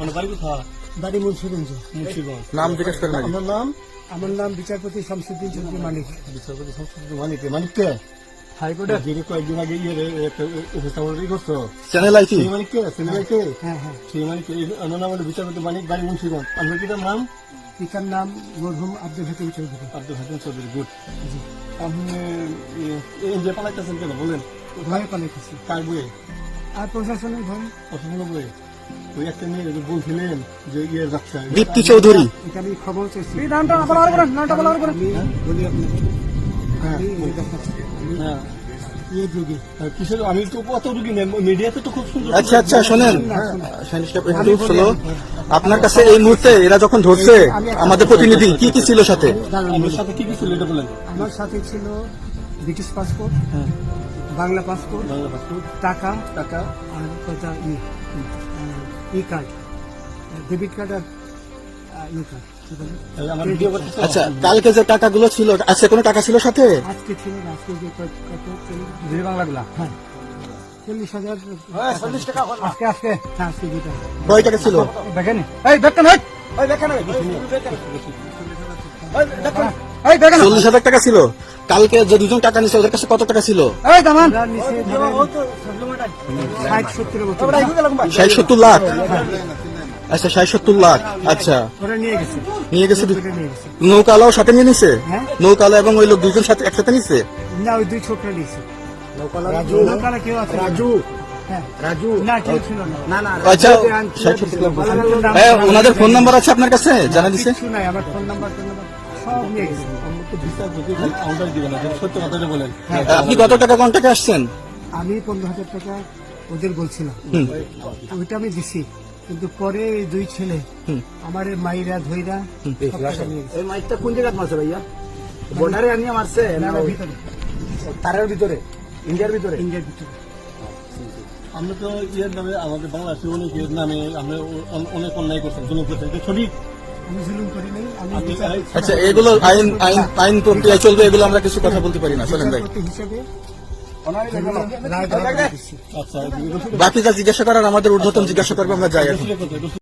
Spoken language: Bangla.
আমার বাড়ি কোথায়? বাড়ি মুন্সিগঞ্জ। মুন্সিগঞ্জ। নাম জিজ্ঞেস করেন। আপনার নাম আমার নাম বিচারপতি শামসুদ্দিন চৌধুরী মানিক। বিচারপতি সংসদ মানিক মানিককে হাইকোর্টে। যিনি কয়েকদিন আগে ইয়ে উপস্থাপন করছ চ্যানেল সেই মানিককে সিনেমাকে হ্যাঁ হ্যাঁ সেই মানিককে আমার নাম হলো বিচারপতি মানিক বাড়ি মুন্সিগঞ্জ। আপনার কি নাম? পিতার নাম মরহুম আব্দুল হাকিম চৌধুরী। আব্দুল হাকিম চৌধুরী গুড। আপনি এই যে পালাইতেছেন কেন বলেন। ভয়ে পালাইতেছি। কার বইয়ে? আর প্রশাসনের ভয়ে। পছন্দ বইয়ে? ওই একটা মেয়ে যে বলছিলেন যে ইয়ে যাচ্ছে। দীপ্তি চৌধুরী। এটা আমি খবর চাইছি। নামটা করেন নামটা করেন। হ্যাঁ আমি আমি হ্যাঁ ইয়ে আমি তো কত রুগী মিডিয়াতে তো খুব সুন্দর আচ্ছা আচ্ছা শোনেন। আপনার কাছে এই মুহূর্তে এরা যখন ধরছে আমাদের প্রতিনিধি কি কি ছিল সাথে? আমার সাথে কি কি ছিল এটা বলেন। আমার সাথে ছিল ব্রিটিশ পাসপোর্ট হ্যাঁ। Bangla passport Bangla passport. টাকা টাকা। আর ই কার্ড ডেবিট কার্ড আর ই কার্ড আচ্ছা কালকে যে টাকাগুলো ছিল আজকে কোনো টাকা ছিল সাথে? আজকে ছিল আজকে যে কত কত বাংলাগুলা। হ্যাঁ। চল্লিশ হাজার চল্লিশ টাকা আজকে আজকে হ্যাঁ আজকে যেটা কয় টাকা ছিল? দেখেন এই দেখেন এই! দেখেন এই দেখেন চল্লিশ হাজার টাকা ছিল। কালকে যে দুজন টাকা নিছে ওদের কাছে কত টাকা ছিল? ষাট সত্তর লাখ। আচ্ছা ষাট সত্তর লাখ আচ্ছা। ওরা নিয়ে গেছে নৌকালাও সাথে নিয়ে নিছে? হ্যাঁ। নৌকালা এবং ওই লোক দুজন সাথে একসাথে নিছে? না ওই দুই ছোটরা নিয়েছে নৌকালা কেউ আছে? রাজু। হ্যাঁ। আচ্ছা। হ্যাঁ, ওনাদের ফোন নাম্বার আছে আপনার কাছে? জানা দিছে? সব নিয়ে গেছে কথাটা বলেন। আপনি কত টাকা কন্টাক্টে আসছেন? আমি পনেরো হাজার টাকা ওদের বলছিলাম। ওইটা আমি দিছি কিন্তু পরে দুই ছেলে আমার মাইরা ধইরা গেছে। এই মাইকটা কোন জায়গায় মারছে ভাইয়া? বর্ডারে আনিয়ে মারছে ভিতরে। তারের ভিতরে? ইন্ডিয়ার ভিতরে? ইন্ডিয়ার ভিতরে। আমরা তো ইয়ের নামে আমাদের বাংলাদেশে অনেক ইয়ের নামে আমরা অনেক অন্যায় করতাম করতাম সঠিক বিচার- আচ্ছা এগুলো আইন আইন আইন প্রক্রিয়ায় চলবে এগুলো আমরা কিছু কথা বলতে পারি না শোনেন ভাই। বিচারপতি হিসেবে অনারে রায় দেওয়া দিচ্ছি আচ্ছা বাকি যা জিজ্ঞাসা করার আমাদের ঊর্ধ্বতন জিজ্ঞাসা করবে আমরা যাই এখন।